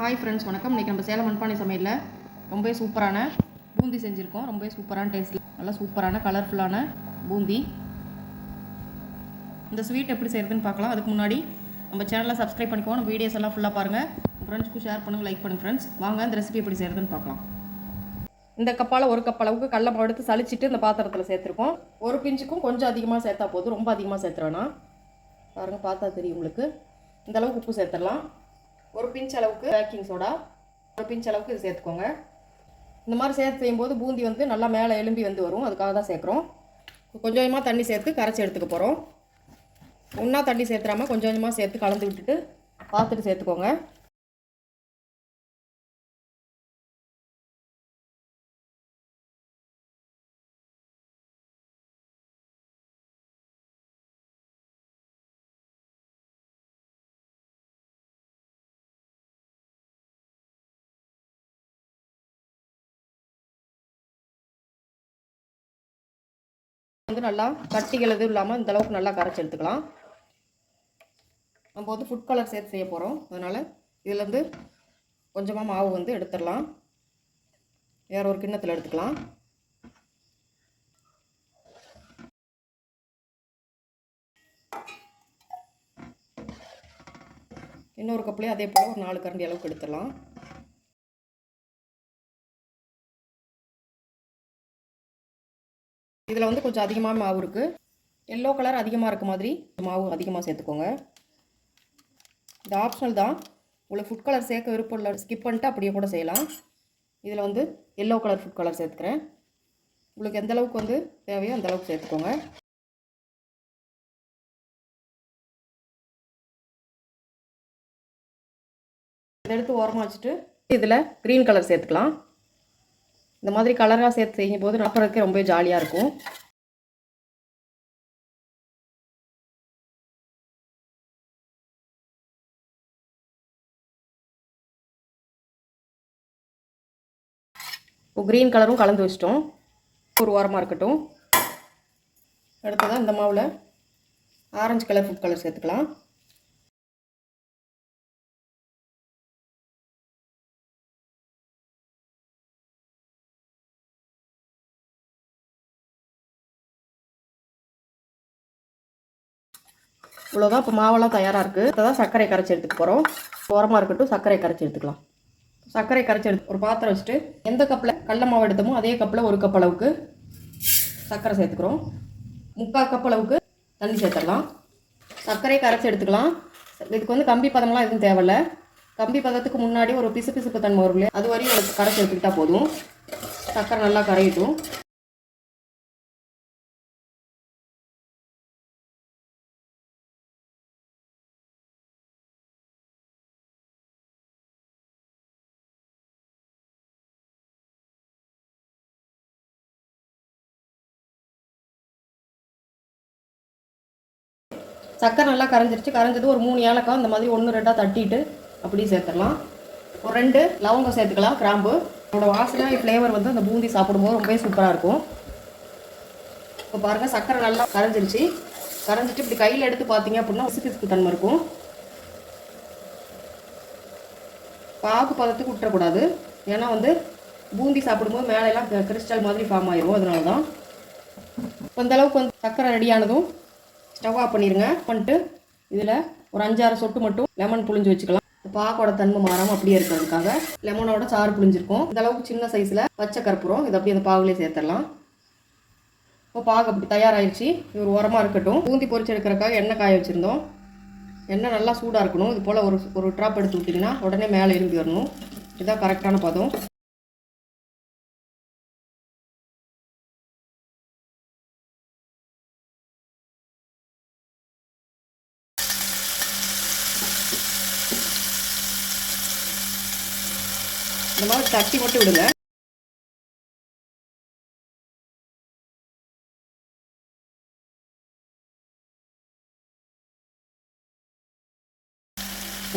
Hi friends வணக்கம். இன்றைக்கி நம்ம சேலம் மண்பானை சமையலில் ரொம்பவே சூப்பரான பூந்தி செஞ்சுருக்கோம். ரொம்பவே சூப்பரான டேஸ்ட்டில் நல்லா சூப்பரான கலர்ஃபுல்லான பூந்தி. இந்த ஸ்வீட் எப்படி செய்கிறதுன்னு பார்க்கலாம். அதுக்கு முன்னாடி நம்ம சேனலை சப்ஸ்கிரைப் பண்ணிக்கோங்க. நம்ம வீடியோஸ் எல்லாம் ஃபுல்லாக பாருங்கள் உங்கள் ஃப்ரெண்ட்ஸ்க்கு ஷேர் பண்ணுங்கள் லைக் பண்ணுங்கள் ஃப்ரெண்ட்ஸ் வாங்க இந்த ரெசிபி எப்படி செய்கிறதுன்னு பார்க்கலாம். இந்த கப்பால் ஒரு கப் அளவுக்கு கடல மாவு எடுத்து இந்த பாத்திரத்தில் சேர்த்துருக்கோம். ஒரு பிஞ்சுக்கும் கொஞ்சம் அதிகமாக சேர்த்தா போதும். ரொம்ப அதிகமாக சேர்த்துற வேணாம். பாருங்கள் பார்த்தா தெரியும் உங்களுக்கு. இந்த அளவுக்கு உப்பு சேர்த்துடலாம். ஒரு பிஞ்ச் அளவுக்கு பேக்கிங் சோடா ஒரு பிஞ்ச் அளவுக்கு இது சேர்த்துக்கோங்க. இந்த மாதிரி சேர்த்து செய்யும்போது பூந்தி வந்து நல்லா மேலே எலும்பி வந்து வரும். அதுக்காக தான் சேர்க்குறோம். கொஞ்சம் கொஞ்சமாக தண்ணி சேர்த்து கரைச்சி எடுத்துக்க போகிறோம் ஒன்றா தண்ணி சேர்த்துறாமல் கொஞ்சம் கொஞ்சமாக சேர்த்து கலந்து விட்டுட்டு பார்த்துட்டு சேர்த்துக்கோங்க. வந்து நல்லா கட்டிகள் எதுவும் இல்லாமல் இந்த அளவுக்கு நல்லா கரைச்சி எடுத்துக்கலாம். நம்ம வந்து ஃபுட் கலர் சேர்த்து செய்ய போகிறோம் அதனால் இதுலேருந்து கொஞ்சமாக மாவு வந்து எடுத்துடலாம். வேற ஒரு கிண்ணத்தில் எடுத்துக்கலாம். இன்னொரு கப்லேயும் அதே போல் ஒரு நாலு கரண்டி அளவுக்கு எடுத்துடலாம். இதில் வந்து கொஞ்சம் அதிகமாக மாவு இருக்குது எல்லோ கலர் அதிகமாக இருக்க மாதிரி மாவு அதிகமாக சேர்த்துக்கோங்க. இது ஆப்ஷனல் தான். உங்களுக்கு ஃபுட் கலர் சேர்க்க விருப்பம் இல்லை ஸ்கிப் பண்ணிட்டு அப்படியே கூட செய்யலாம். இதில் வந்து எல்லோ கலர் ஃபுட் கலர் சேர்த்துக்கிறேன். உங்களுக்கு எந்த அளவுக்கு வந்து தேவையோ அந்த அளவுக்கு சேர்த்துக்கோங்க. இதை எடுத்து ஓரமாக வச்சுட்டு இதில் க்ரீன் கலர் சேர்த்துக்கலாம். இந்த மாதிரி கலராக சேர்த்து செய்யும் போது நாற்பதுக்கு ரொம்ப ஜாலியாக இருக்கும். இப்போ க்ரீன் கலரும் கலந்து வச்சிட்டோம். ஒரு வாரமாக இருக்கட்டும். அடுத்ததான் இந்த மாவில் ஆரஞ்சு கலர் ஃபுட் கலர் சேர்த்துக்கலாம். இவ்வளோதான் இப்போ மாவெல்லாம் தயாராக இருக்குது அதான் சர்க்கரை கரைச்சி எடுத்துக்க போகிறோம் ஓரமாக இருக்கட்டும் சர்க்கரை கரைச்சி எடுத்துக்கலாம். சர்க்கரை கரைச்சி எடுத்து ஒரு பாத்திரம் வச்சுட்டு எந்த கப்பில் கடல மாவு எடுத்தோமோ அதே கப்பில் ஒரு கப் அளவுக்கு சர்க்கரை சேர்த்துக்கிறோம். முக்கால் கப் அளவுக்கு தண்ணி சேர்த்துடலாம். சர்க்கரை கரைச்சி எடுத்துக்கலாம். இதுக்கு வந்து கம்பி பதம்லாம் எதுவும் தேவையில்ல. கம்பி பதத்துக்கு முன்னாடி ஒரு பிசு பிசுப்பு தன்மை வரும் இல்லையா? அது வரையும் கரைச்சி எடுத்துக்கிட்டால் போதும். சர்க்கரை நல்லா கரையிட்டும். சக்கரை நல்லா கரைஞ்சிருச்சு. கரைஞ்சது ஒரு மூணு ஏலக்காய் இந்த மாதிரி ஒன்று ரெண்டாக தட்டிட்டு அப்படியே சேர்த்துடலாம். ஒரு ரெண்டு லவங்கம் சேர்த்துக்கலாம் கிராம்பு. அதோட வாசனை ஃப்ளேவர் வந்து அந்த பூந்தி சாப்பிடும்போது ரொம்பவே சூப்பராக இருக்கும். இப்போ பாருங்கள் சக்கரை நல்லா கரைஞ்சிருச்சு. கரைஞ்சிட்டு இப்படி கையில் எடுத்து பார்த்தீங்க அப்படின்னா உசு தன்மை இருக்கும். பாகு பதத்துக்கு விட்டுறக்கூடாது ஏன்னா வந்து பூந்தி சாப்பிடும்போது மேலெல்லாம் கிறிஸ்டல் மாதிரி ஃபார்ம் ஆயிடும் அதனால தான் அந்த அளவுக்கு வந்து சக்கரை ரெடியானதும் ஸ்டவ் ஆஃப் பண்ணிடுங்க பண்ணிட்டு இதில் ஒரு அஞ்சாறு சொட்டு மட்டும் லெமன் புளிஞ்சு வச்சுக்கலாம். பாக்கோட தன்மை மாறாமல் அப்படியே இருக்கிறதுக்காக லெமனோட சாறு புளிஞ்சிருக்கும் இந்த அளவுக்கு சின்ன சைஸில் பச்சை கற்பூரம். இதை அப்படியே அந்த பாகுலேயே சேர்த்துடலாம். இப்போ பாகு அப்படி தயாராகிடுச்சு இது ஒரு உரமாக இருக்கட்டும். பூந்தி பொறிச்சு எடுக்கிறக்காக எண்ணெய் காய வச்சுருந்தோம். எண்ணெய் நல்லா சூடாக இருக்கணும். இது போல் ஒரு ஒரு ட்ராப் எடுத்து விட்டிங்கன்னா உடனே மேலே எழும்பி வரணும். இதுதான் கரெக்டான பதம். இந்த மாதிரி தட்டி மட்டும் விடுங்க.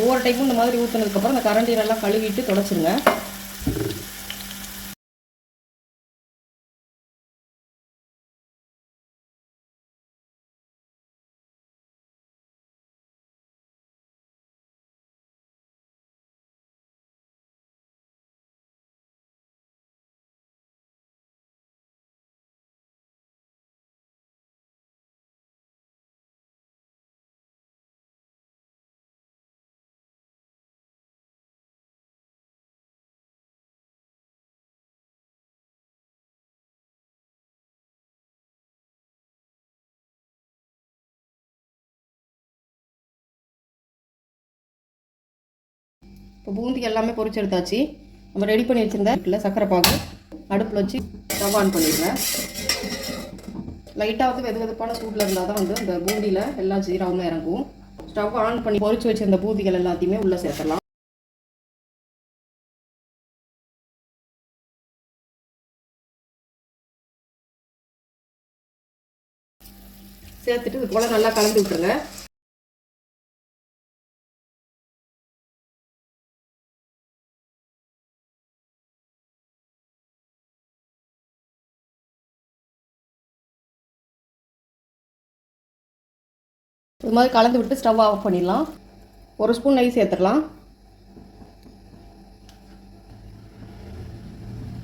ஒவ்வொரு டைமும் இந்த மாதிரி ஊற்றுனதுக்கப்புறம் இந்த கரண்டியெல்லாம் கழுவிட்டு தொடச்சிருங்க. இப்போ பூந்தி எல்லாமே பொரிச்சு எடுத்தாச்சு. நம்ம ரெடி பண்ணி வச்சுருந்தா இருக்குல்ல சக்கரை பாகு. அடுப்பில் வச்சு ஸ்டவ் ஆன் பண்ணிடுங்க லைட்டாக வந்து வெது வெதுப்பான சூட்டில் இருந்தால் தான் வந்து இந்த பூந்தியில் எல்லா ஜீராவும் இறங்கும். ஸ்டவ் ஆன் பண்ணி பொறிச்சு வச்சிருந்த பூந்திகள் எல்லாத்தையுமே உள்ளே சேர்த்துடலாம். சேர்த்துட்டு இது போல் நல்லா கலந்து விட்டுருங்க. இது மாதிரி கலந்து விட்டு ஸ்டவ் ஆஃப் பண்ணிடலாம். ஒரு ஸ்பூன் நெய் சேர்த்துக்கலாம்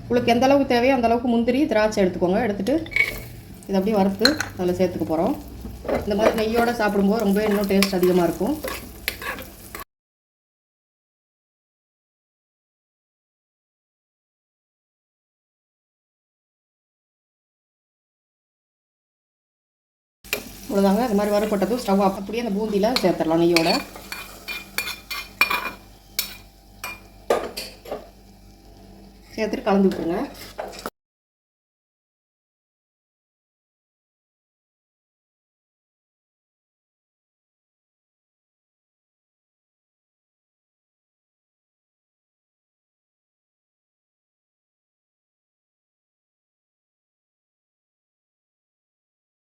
உங்களுக்கு எந்த அளவுக்கு தேவையோ அந்த அளவுக்கு முந்திரி திராட்சை எடுத்துக்கோங்க. எடுத்துகிட்டு இதை அப்படியே வறுத்து அதில் சேர்த்துக்க போகிறோம் இந்த மாதிரி நெய்யோடு சாப்பிடும்போது ரொம்பவே இன்னும் டேஸ்ட் அதிகமாக இருக்கும். அவ்வளோதாங்க அது மாதிரி வறுப்பட்டதும் ஸ்டவ் அப்படியே அந்த பூந்தியில் சேர்த்துடலாம் நெய்யோட. சேர்த்துட்டு கலந்து விட்டுருங்க.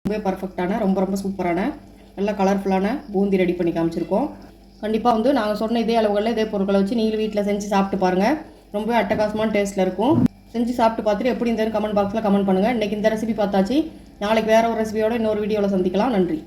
ரொம்பவே பர்ஃபெக்டான ரொம்ப ரொம்ப சூப்பரான நல்ல கலர்ஃபுல்லான பூந்தி ரெடி பண்ணி காமிச்சிருக்கோம். கண்டிப்பாக வந்து நாங்கள் சொன்ன இதே அளவுகளில் இதே பொருட்களை வச்சு நீங்களும் வீட்டில் செஞ்சு சாப்பிட்டு பாருங்கள் ரொம்பவே அட்டகாசமான டேஸ்ட்டில் இருக்கும். செஞ்சு சாப்பிட்டு பார்த்துட்டு எப்படி இருந்தாலும் கமெண்ட் பாக்ஸில் கமெண்ட் பண்ணுங்கள் இன்றைக்கி இந்த ரெசிபி பார்த்தாச்சு. நாளைக்கு வேறு ஒரு ரெசிபியோட இன்னொரு வீடியோவில் சந்திக்கலாம். நன்றி.